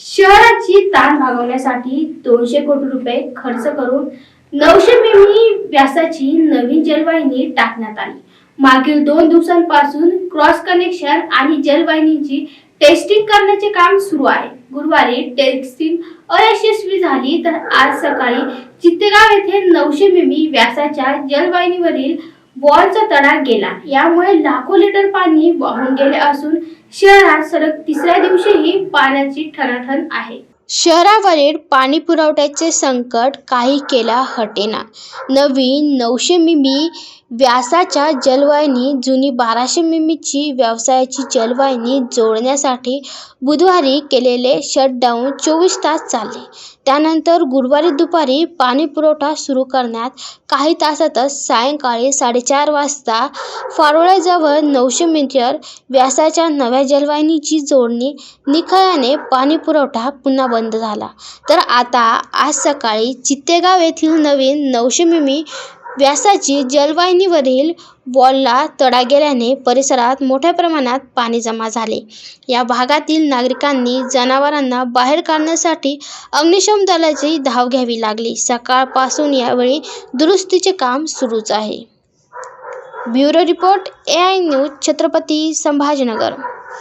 शहराची ताण भागवण्यासाठी दोनशे कोटी रुपये खर्च करून नऊशे मिमी व्यासाची नवीन जलवाहिनी टाकण्यात आली. मागील दोन दिवसांपासून क्रॉस कनेक्शन आणि जलवाहिनीची टेस्टिंग करण्याचे काम सुरू आहे. गुरुवारी टेस्टिंग अयशस्वी झाली तर आज सकाळी चित्तेगाव येथे नऊशे मिमी व्यासाच्या जलवाहिनीवरील वॉलचा तडा गेला. यामुळे लाखो लिटर पाणी वाहून गेले असून शहरात सलग तिसऱ्या दिवशीही पाण्याची ठणाठण आहे. शहरावरील पाणी पुरवठ्याचे संकट काही केला हटेना. नवीन नऊशे मिमी व्यासाच्या जलवाहिनी जुनी बाराशे मिमीची व्यवसायाची जलवाहिनी जोडण्यासाठी बुधवारी केलेले शटडाऊन चोवीस तास चालले. त्यानंतर गुरुवारी दुपारी पाणी पुरवठा सुरू करण्यात काही तासातच सायंकाळी साडेचार वाजता फारोळ्याजवळ नऊशे मीटर व्यासाच्या नव्या जलवाहिनीची जोडणी निखळल्याने पाणी पुरवठा पुन्हा बंद बंद झाला. तर आता आज सकाळी चित्तेगाव येथील नवीन नऊशे मिमी व्यासाची जलवाहिनीवरील वॉलला तडा गेल्याने परिसरात मोठ्या प्रमाणात पाणी जमा झाले. या भागातील नागरिकांनी जनावरांना बाहेर काढण्यासाठी अग्निशम दलाची धाव घ्यावी लागली. सकाळपासून यावेळी दुरुस्तीचे काम सुरूच आहे. Bureau report A I news Chhatrapati Sambhajinagar.